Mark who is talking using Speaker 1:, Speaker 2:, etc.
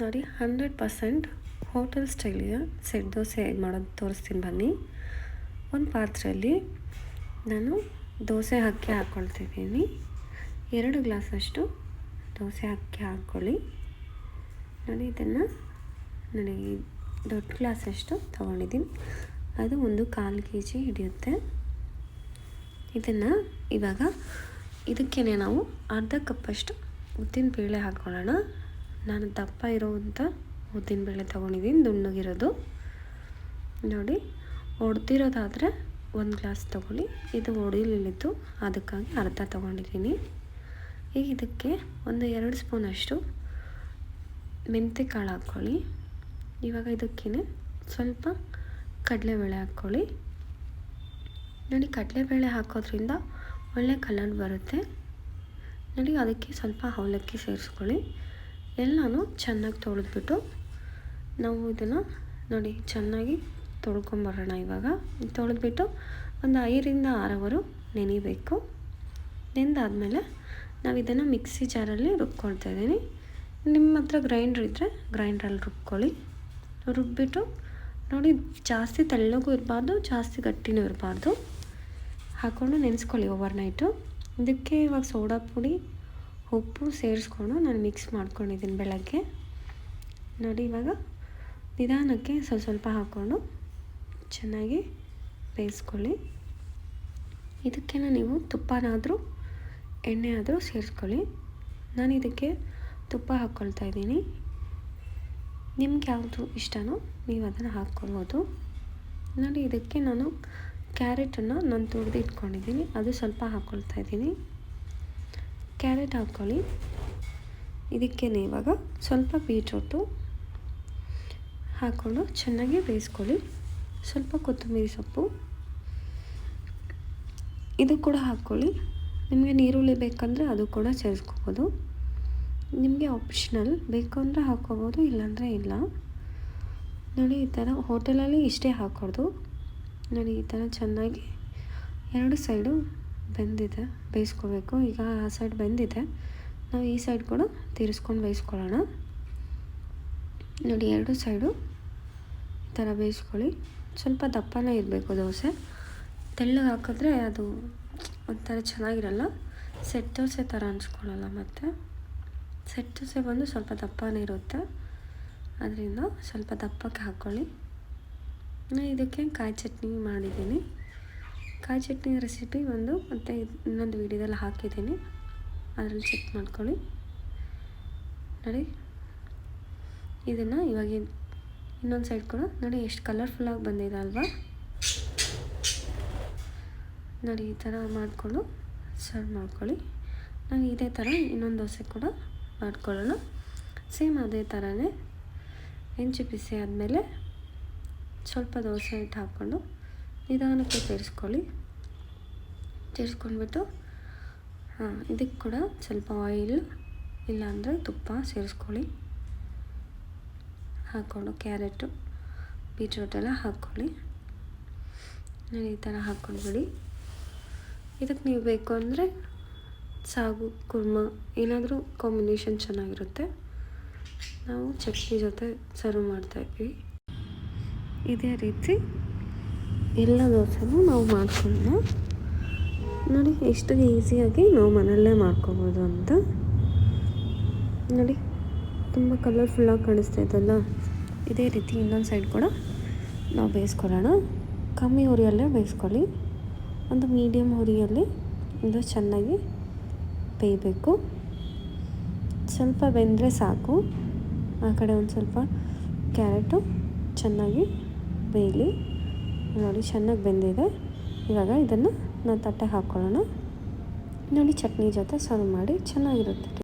Speaker 1: ನೋಡಿ hundred percent hotel ಸ್ಟೈಲಿಯ set dosa ಹೇಗೆ ಮಾಡೋದು ತೋರಿಸ್ತೀನಿ ಬನ್ನಿ. ಒಂದು ಪಾತ್ರೆಯಲ್ಲಿ ನಾನು ದೋಸೆ ಅಕ್ಕಿ ಹಾಕ್ಕೊಳ್ತಿದ್ದೀನಿ ಎರಡು ಗ್ಲಾಸಷ್ಟು ದೋಸೆ ಅಕ್ಕಿ ಹಾಕ್ಕೊಳ್ಳಿ. ನೋಡಿ, ಇದನ್ನು ನನಗೆ ದೊಡ್ಡ ಗ್ಲಾಸಷ್ಟು ತೊಗೊಂಡಿದ್ದೀನಿ. ಅದು ಒಂದು ಕಾಲು ಕೆ ಜಿ ಹಿಡಿಯುತ್ತೆ. ಇದನ್ನು ಇವಾಗ ಇದಕ್ಕೇ ನಾವು ಅರ್ಧ ಕಪ್ಪಷ್ಟು ಉದ್ದಿನ ಬೇಳೆ ಹಾಕ್ಕೊಳ್ಳೋಣ ನಾನು ದಪ್ಪ ಇರೋವಂಥ ಉದ್ದಿನ ಬೇಳೆ ತೊಗೊಂಡಿದ್ದೀನಿ, ದುಣ್ಣಗಿರೋದು. ನೋಡಿ, ಒಡೆದಿರೋದಾದರೆ ಒಂದು ಗ್ಲಾಸ್ ತೊಗೊಳ್ಳಿ. ಇದು ಒಡಿಲಿಲ್ಲಿದ್ದು ಅದಕ್ಕಾಗಿ ಅರ್ಧ ತೊಗೊಂಡಿದ್ದೀನಿ. ಈಗ ಇದಕ್ಕೆ ಒಂದು ಎರಡು ಸ್ಪೂನಷ್ಟು ಮೆಂತ್ಯ ಕಾಳು ಹಾಕ್ಕೊಳ್ಳಿ. ಇವಾಗ ಇದಕ್ಕೇ ಸ್ವಲ್ಪ ಕಡಲೆಬೇಳೆ ಹಾಕ್ಕೊಳ್ಳಿ. ನೋಡಿ, ಕಡಲೆಬೇಳೆ ಹಾಕೋದ್ರಿಂದ ಒಳ್ಳೆ ಕಲರ್ ಬರುತ್ತೆ. ನೋಡಿ, ಅದಕ್ಕೆ ಸ್ವಲ್ಪ ಅವಲಕ್ಕಿ ಸೇರಿಸ್ಕೊಳ್ಳಿ. ಎಲ್ಲನೂ ಚೆನ್ನಾಗಿ ತೊಳೆದ್ಬಿಟ್ಟು ನಾವು ಇದನ್ನು ನೋಡಿ, ಚೆನ್ನಾಗಿ ತೊಳ್ಕೊಂಬರೋಣ ಇವಾಗ. ತೊಳೆದ್ಬಿಟ್ಟು ಒಂದು ಐದರಿಂದ ಆರವರು ನೆನಿಬೇಕು. ನೆಂದಾದಮೇಲೆ ನಾವು ಇದನ್ನು ಮಿಕ್ಸಿ ಜಾರಲ್ಲಿ ರುಬ್ಕೊಳ್ತಾ ಇದ್ದೀನಿ. ನಿಮ್ಮ ಹತ್ರ ಗ್ರೈಂಡ್ರ್ ಇದ್ದರೆ ಗ್ರೈಂಡ್ರಲ್ಲಿ ರುಬ್ಕೊಳ್ಳಿ. ರುಬ್ಬಿಟ್ಟು ನೋಡಿ, ಜಾಸ್ತಿ ತೆಳ್ಳಗೂ ಇರಬಾರ್ದು, ಜಾಸ್ತಿ ಗಟ್ಟಿನೂ ಇರಬಾರ್ದು. ಹಾಕ್ಕೊಂಡು ನೆನೆಸ್ಕೊಳ್ಳಿ ಓವರ್ ನೈಟು ಇದಕ್ಕೆ ಇವಾಗ ಸೋಡಾ ಪುಡಿ ಉಪ್ಪು ಸೇರಿಸ್ಕೊಂಡು ನಾನು ಮಿಕ್ಸ್ ಮಾಡ್ಕೊಂಡಿದ್ದೀನಿ ಬೆಳಗ್ಗೆ. ನೋಡಿ ಇವಾಗ ನಿಧಾನಕ್ಕೆ ಸ್ವಲ್ಪ ಸ್ವಲ್ಪ ಹಾಕ್ಕೊಂಡು ಚೆನ್ನಾಗಿ ಬೇಯಿಸ್ಕೊಳ್ಳಿ. ಇದಕ್ಕೆ ನೀವು ತುಪ್ಪನಾದರೂ ಎಣ್ಣೆ ಆದರೂ ಸೇರಿಸ್ಕೊಳ್ಳಿ. ನಾನು ಇದಕ್ಕೆ ತುಪ್ಪ ಹಾಕ್ಕೊಳ್ತಾ ಇದ್ದೀನಿ. ನಿಮ್ಗೆ ಯಾವುದು ಇಷ್ಟನೋ ನೀವು ಅದನ್ನು ಹಾಕ್ಕೊಬೋದು ನೋಡಿ ಇದಕ್ಕೆ ನಾನು ಕ್ಯಾರೆಟನ್ನು ನಾನು ತುರಿದು ಇಟ್ಕೊಂಡಿದ್ದೀನಿ. ಅದು ಸ್ವಲ್ಪ ಹಾಕ್ಕೊಳ್ತಾ ಇದ್ದೀನಿ. ಕ್ಯಾರೆಟ್ ಹಾಕ್ಕೊಳ್ಳಿ ಇದಕ್ಕೇ ಇವಾಗ ಸ್ವಲ್ಪ ಬೀಟ್ರೂಟು ಹಾಕ್ಕೊಂಡು ಚೆನ್ನಾಗಿ ಬೇಯಿಸ್ಕೊಳ್ಳಿ. ಸ್ವಲ್ಪ ಕೊತ್ತಂಬರಿ ಸೊಪ್ಪು. ಇದು ಕೂಡ ಹಾಕ್ಕೊಳ್ಳಿ. ನಿಮಗೆ ನೀರುಳ್ಳಿ ಬೇಕಂದರೆ ಅದು ಕೂಡ ಸೇರಿಸ್ಕೋಬೋದು. ನಿಮಗೆ ಆಪ್ಷನಲ್ ಬೇಕು ಅಂದರೆ ಹಾಕ್ಕೋಬೋದು, ಇಲ್ಲಾಂದರೆ ಇಲ್ಲ. ನೋಡಿ, ಈ ಥರ ಹೋಟೆಲಲ್ಲಿ ಇಷ್ಟೇ ಹಾಕೋದು ನೋಡಿ, ಈ ಥರ ಚೆನ್ನಾಗಿ ಎರಡು ಸೈಡು ಬೆಂದಿದೆ, ಬೇಯಿಸ್ಕೋಬೇಕು. ಈಗ ಆ ಸೈಡ್ ಬೆಂದಿದೆ. ನಾವು ಈ ಸೈಡ್ ಕೂಡ ತೀರಿಸ್ಕೊಂಡು ಬೇಯಿಸ್ಕೊಳ್ಳೋಣ. ನೋಡಿ, ಎರಡು ಸೈಡು ಈ ಥರ ಬೇಯಿಸ್ಕೊಳ್ಳಿ. ಸ್ವಲ್ಪ ದಪ್ಪನೇ ಇರಬೇಕು ದೋಸೆ. ತೆಳ್ಳಗೆ ಹಾಕಿದ್ರೆ ಅದು ಒಂಥರ ಚೆನ್ನಾಗಿರಲ್ಲ. ಸೆಟ್ ದೋಸೆ ಥರ ಅನ್ಸ್ಕೊಳ್ಳಲ್ಲ ಮತ್ತು. ಸೆಟ್ ದೋಸೆ ಬಂದು ಸ್ವಲ್ಪ ದಪ್ಪನೇ ಇರುತ್ತೆ. ಅದರಿಂದ ಸ್ವಲ್ಪ ದಪ್ಪಕ್ಕೆ ಹಾಕ್ಕೊಳ್ಳಿ ನಾನು ಇದಕ್ಕೆ ಕಾಯಿ ಚಟ್ನಿ ಮಾಡಿದ್ದೀನಿ. ಕಾಯಿ ಚಟ್ನಿ ರೆಸಿಪಿ ಒಂದು ಮತ್ತು ಇನ್ನೊಂದು ವೀಡಿಯೋದಲ್ಲಿ ಹಾಕಿದ್ದೀನಿ. ಅದರಲ್ಲಿ ಚೆಕ್ ಮಾಡ್ಕೊಳ್ಳಿ. ನೋಡಿ. ಇದನ್ನು ಇವಾಗ ಇನ್ನೊಂದು ಸೈಡ್ ಕೂಡ ನೋಡಿ ಎಷ್ಟು ಕಲರ್ಫುಲ್ಲಾಗಿ ಬಂದಿದೆ ಅಲ್ವಾ? ನೋಡಿ ಈ ಥರ ಮಾಡಿಕೊಂಡು ಸರ್ವ್ ಮಾಡ್ಕೊಳ್ಳಿ. ನಾನು ಇದೇ ಥರ ಇನ್ನೊಂದು ದೋಸೆ ಕೂಡ ಮಾಡ್ಕೊಳ್ಳೋಣ. ಸೇಮ್ ಅದೇ ಥರನೇ ಹೆಂಚು ಬಿಸಿ ಆದಮೇಲೆ ಸ್ವಲ್ಪ ದೋಸೆ ಹಿಟ್ಟು ಹಾಕ್ಕೊಂಡು ನಿಧಾನಕ್ಕೆ ಸೇರಿಸ್ಕೊಳ್ಳಿ. ಸೇರಿಸ್ಕೊಂಡ್ಬಿಟ್ಟು, ಹಾಂ, ಇದಕ್ಕೆ ಕೂಡ ಸ್ವಲ್ಪ ಆಯಿಲ್ ಇಲ್ಲಾಂದರೆ ತುಪ್ಪ ಸೇರಿಸ್ಕೊಳ್ಳಿ. ಹಾಕ್ಕೊಂಡು ಕ್ಯಾರೆಟು ಬೀಟ್ರೂಟೆಲ್ಲ ಹಾಕ್ಕೊಳ್ಳಿ. ಈ ಥರ ಹಾಕ್ಕೊಂಡ್ಬಿಡಿ. ಇದಕ್ಕೆ ನೀವು ಬೇಕು ಅಂದರೆ ಸಾಗು, ಕುರ್ಮ, ಏನಾದರೂ ಕಾಂಬಿನೇಷನ್ ಚೆನ್ನಾಗಿರುತ್ತೆ. ನಾವು ಚಟ್ನಿ ಜೊತೆ ಸರ್ವ್ ಮಾಡ್ತಾಯಿದ್ವಿ ಇದೇ ರೀತಿ ಎಲ್ಲ ದೋಸೆನೂ ನಾವು ಮಾಡ್ಕೊಂಡು ನೋಡಿ ಎಷ್ಟು ಈಸಿಯಾಗಿ ನಾವು ಮನೆಯಲ್ಲೇ ಮಾಡ್ಕೋಬೋದು ಅಂತ. ನೋಡಿ, ತುಂಬ ಕಲರ್ಫುಲ್ಲಾಗಿ ಕಾಣಿಸ್ತಾ ಇದ್ದಲ್ಲ ಇದೇ ರೀತಿ ಇನ್ನೊಂದು ಸೈಡ್ ಕೂಡ ನಾವು ಬೇಯಿಸ್ಕೊಳ್ಳೋಣ. ಕಮ್ಮಿ ಉರಿಯಲ್ಲೇ ಬೇಯಿಸ್ಕೊಳ್ಳಿ. ಒಂದು ಮೀಡಿಯಮ್ ಉರಿಯಲ್ಲಿ ಇದು ಚೆನ್ನಾಗಿ ಬೇಯಬೇಕು. ಸ್ವಲ್ಪ ಬೆಂದರೆ ಸಾಕು. ಆ ಕಡೆ ಒಂದು ಸ್ವಲ್ಪ ಕ್ಯಾರೆಟು ಚೆನ್ನಾಗಿ ಬೇಯಲಿ. ನೋಡಿ ಚೆನ್ನಾಗಿ ಬೆಂದಿದೆ. ಇವಾಗ ಇದನ್ನು ನಾವು ತಟ್ಟೆ ಹಾಕ್ಕೊಳ್ಳೋಣ ನೋಡಿ ಚಟ್ನಿ ಜೊತೆ ಸರ್ವ್ ಮಾಡಿ ಚೆನ್ನಾಗಿರುತ್ತೆ.